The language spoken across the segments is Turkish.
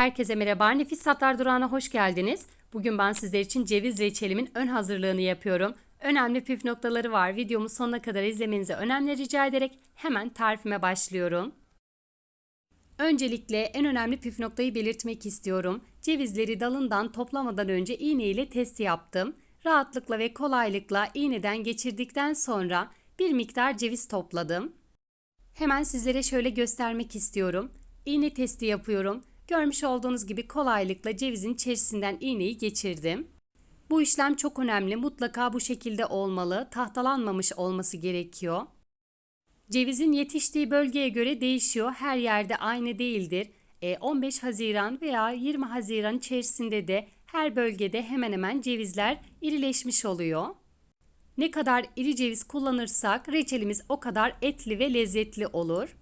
Herkese merhaba. Nefis Tatlar Durağı'na hoş geldiniz. Bugün ben sizler için ceviz reçelimin ön hazırlığını yapıyorum. Önemli püf noktaları var. Videomu sonuna kadar izlemenizi önemli rica ederek hemen tarifime başlıyorum. Öncelikle en önemli püf noktayı belirtmek istiyorum. Cevizleri dalından toplamadan önce iğne ile testi yaptım. Rahatlıkla ve kolaylıkla iğneden geçirdikten sonra bir miktar ceviz topladım. Hemen sizlere şöyle göstermek istiyorum. İğne testi yapıyorum. Görmüş olduğunuz gibi kolaylıkla cevizin içerisinden iğneyi geçirdim. Bu işlem çok önemli. Mutlaka bu şekilde olmalı. Tahtalanmamış olması gerekiyor. Cevizin yetiştiği bölgeye göre değişiyor. Her yerde aynı değildir. 15 E, Haziran veya 20 Haziran içerisinde de her bölgede hemen hemen cevizler irileşmiş oluyor. Ne kadar iri ceviz kullanırsak reçelimiz o kadar etli ve lezzetli olur.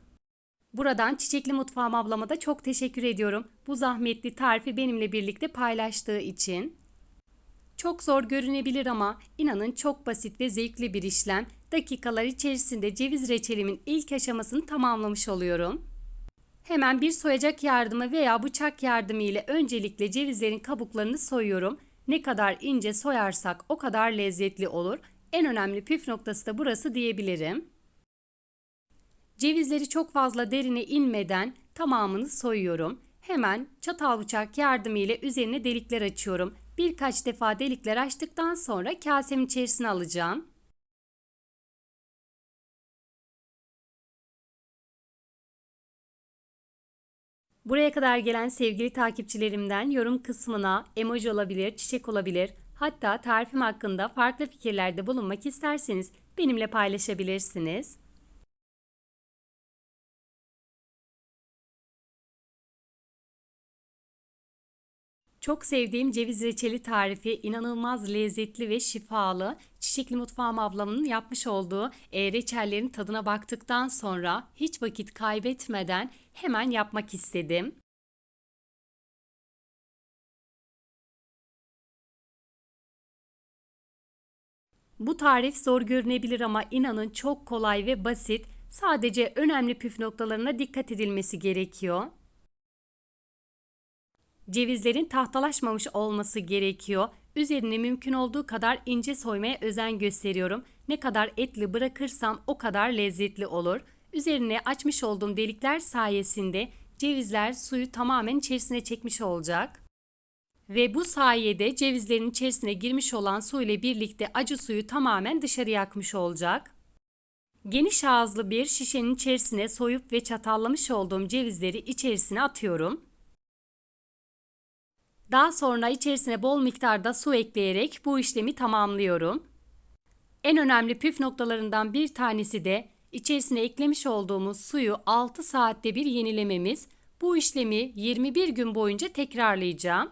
Buradan Çiçekli Mutfağım ablama da çok teşekkür ediyorum. Bu zahmetli tarifi benimle birlikte paylaştığı için. Çok zor görünebilir ama inanın çok basit ve zevkli bir işlem. Dakikalar içerisinde ceviz reçelimin ilk aşamasını tamamlamış oluyorum. Hemen bir soyacak yardımı veya bıçak yardımı ile öncelikle cevizlerin kabuklarını soyuyorum. Ne kadar ince soyarsak o kadar lezzetli olur. En önemli püf noktası da burası diyebilirim. Cevizleri çok fazla derine inmeden tamamını soyuyorum. Hemen çatal bıçak yardımı ile üzerine delikler açıyorum. Birkaç defa delikler açtıktan sonra kasemin içerisine alacağım. Buraya kadar gelen sevgili takipçilerimden yorum kısmına emoji olabilir, çiçek olabilir, hatta tarifim hakkında farklı fikirlerde bulunmak isterseniz benimle paylaşabilirsiniz. Çok sevdiğim ceviz reçeli tarifi inanılmaz lezzetli ve şifalı. Çiçekli Mutfağım ablamın yapmış olduğu e, reçellerin tadına baktıktan sonra hiç vakit kaybetmeden hemen yapmak istedim. Bu tarif zor görünebilir ama inanın çok kolay ve basit. Sadece önemli püf noktalarına dikkat edilmesi gerekiyor. Cevizlerin tahtalaşmamış olması gerekiyor. Üzerini mümkün olduğu kadar ince soymaya özen gösteriyorum. Ne kadar etli bırakırsam o kadar lezzetli olur. Üzerine açmış olduğum delikler sayesinde cevizler suyu tamamen içerisine çekmiş olacak. Ve bu sayede cevizlerin içerisine girmiş olan su ile birlikte acı suyu tamamen dışarı akmış olacak. Geniş ağızlı bir şişenin içerisine soyup ve çatallamış olduğum cevizleri içerisine atıyorum. Daha sonra içerisine bol miktarda su ekleyerek bu işlemi tamamlıyorum. En önemli püf noktalarından bir tanesi de içerisine eklemiş olduğumuz suyu 6 saatte bir yenilememiz. Bu işlemi 21 gün boyunca tekrarlayacağım.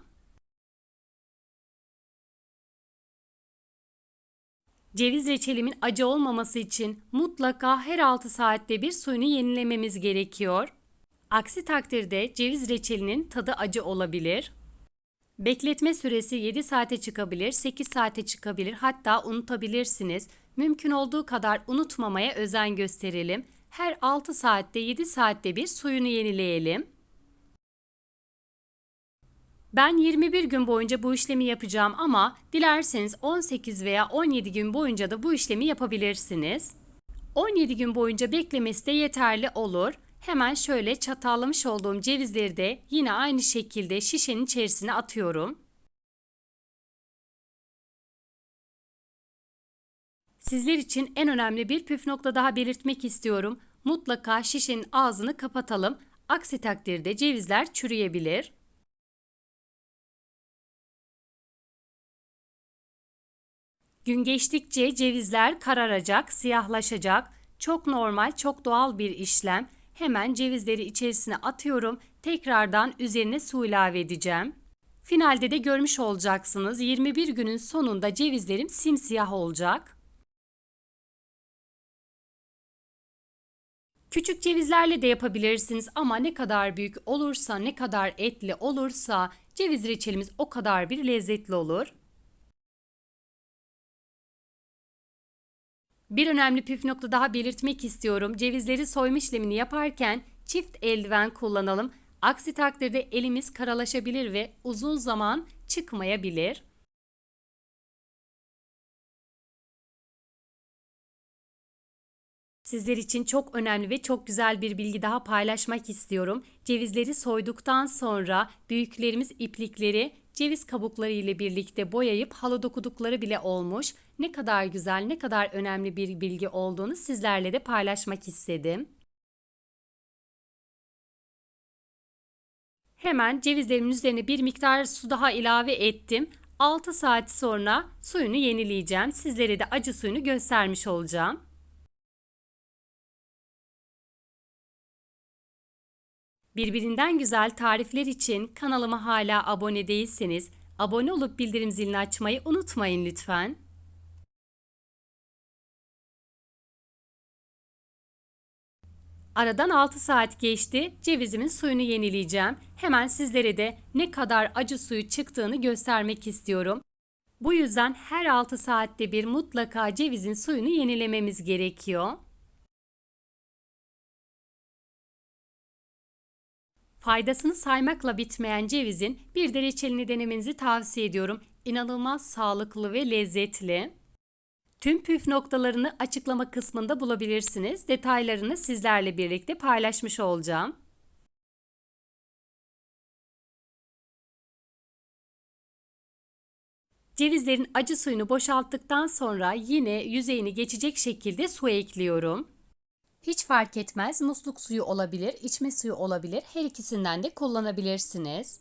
Ceviz reçelimin acı olmaması için mutlaka her 6 saatte bir suyunu yenilememiz gerekiyor. Aksi takdirde ceviz reçelinin tadı acı olabilir. Bekletme süresi 7 saate çıkabilir, 8 saate çıkabilir, hatta unutabilirsiniz. Mümkün olduğu kadar unutmamaya özen gösterelim. Her 6 saatte 7 saatte bir suyunu yenileyelim. Ben 21 gün boyunca bu işlemi yapacağım ama dilerseniz 18 veya 17 gün boyunca da bu işlemi yapabilirsiniz. 17 gün boyunca beklemesi de yeterli olur. Hemen şöyle çatallamış olduğum cevizleri de yine aynı şekilde şişenin içerisine atıyorum. Sizler için en önemli bir püf nokta daha belirtmek istiyorum. Mutlaka şişenin ağzını kapatalım. Aksi takdirde cevizler çürüyebilir. Gün geçtikçe cevizler kararacak, siyahlaşacak. Çok normal, çok doğal bir işlem. Hemen cevizleri içerisine atıyorum. Tekrardan üzerine su ilave edeceğim. Finalde de görmüş olacaksınız. 21 günün sonunda cevizlerim simsiyah olacak. Küçük cevizlerle de yapabilirsiniz ama ne kadar büyük olursa, ne kadar etli olursa ceviz reçelimiz o kadar bir lezzetli olur. Bir önemli püf nokta daha belirtmek istiyorum. Cevizleri soyma işlemini yaparken çift eldiven kullanalım. Aksi takdirde elimiz karalaşabilir ve uzun zaman çıkmayabilir. Sizler için çok önemli ve çok güzel bir bilgi daha paylaşmak istiyorum. Cevizleri soyduktan sonra büyüklerimiz iplikleri ceviz kabukları ile birlikte boyayıp halı dokudukları bile olmuş. Ne kadar güzel, ne kadar önemli bir bilgi olduğunu sizlerle de paylaşmak istedim. Hemen cevizlerimin üzerine bir miktar su daha ilave ettim. 6 saat sonra suyunu yenileyeceğim. Sizlere de acı suyunu göstermiş olacağım. Birbirinden güzel tarifler için kanalıma hala abone değilseniz abone olup bildirim zilini açmayı unutmayın lütfen. Aradan 6 saat geçti. Cevizimin suyunu yenileyeceğim. Hemen sizlere de ne kadar acı suyu çıktığını göstermek istiyorum. Bu yüzden her 6 saatte bir mutlaka cevizin suyunu yenilememiz gerekiyor. Faydasını saymakla bitmeyen cevizin bir de reçelini denemenizi tavsiye ediyorum. İnanılmaz sağlıklı ve lezzetli. Tüm püf noktalarını açıklama kısmında bulabilirsiniz. Detaylarını sizlerle birlikte paylaşmış olacağım. Cevizlerin acı suyunu boşalttıktan sonra yine yüzeyini geçecek şekilde su ekliyorum. Hiç fark etmez musluk suyu olabilir, içme suyu olabilir. Her ikisinden de kullanabilirsiniz.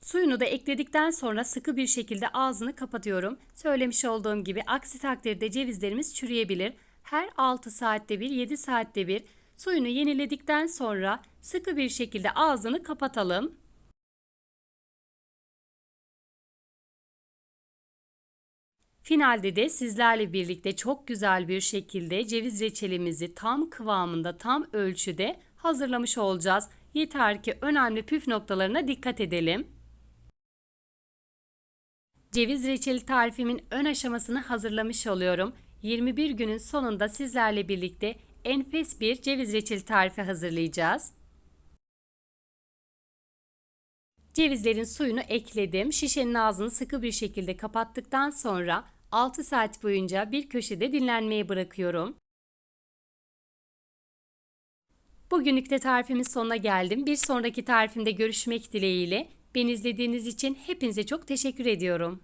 Suyunu da ekledikten sonra sıkı bir şekilde ağzını kapatıyorum. Söylemiş olduğum gibi aksi takdirde cevizlerimiz çürüyebilir. Her 6 saatte bir 7 saatte bir suyunu yeniledikten sonra sıkı bir şekilde ağzını kapatalım. Finalde de sizlerle birlikte çok güzel bir şekilde ceviz reçelimizi tam kıvamında, tam ölçüde hazırlamış olacağız. Yeter ki önemli püf noktalarına dikkat edelim. Ceviz reçeli tarifimin ön aşamasını hazırlamış oluyorum. 21 günün sonunda sizlerle birlikte enfes bir ceviz reçeli tarifi hazırlayacağız. Cevizlerin suyunu ekledim. Şişenin ağzını sıkı bir şekilde kapattıktan sonra 6 saat boyunca bir köşede dinlenmeye bırakıyorum. Bugünlük de tarifimin sonuna geldim. Bir sonraki tarifimde görüşmek dileğiyle. Beni izlediğiniz için hepinize çok teşekkür ediyorum.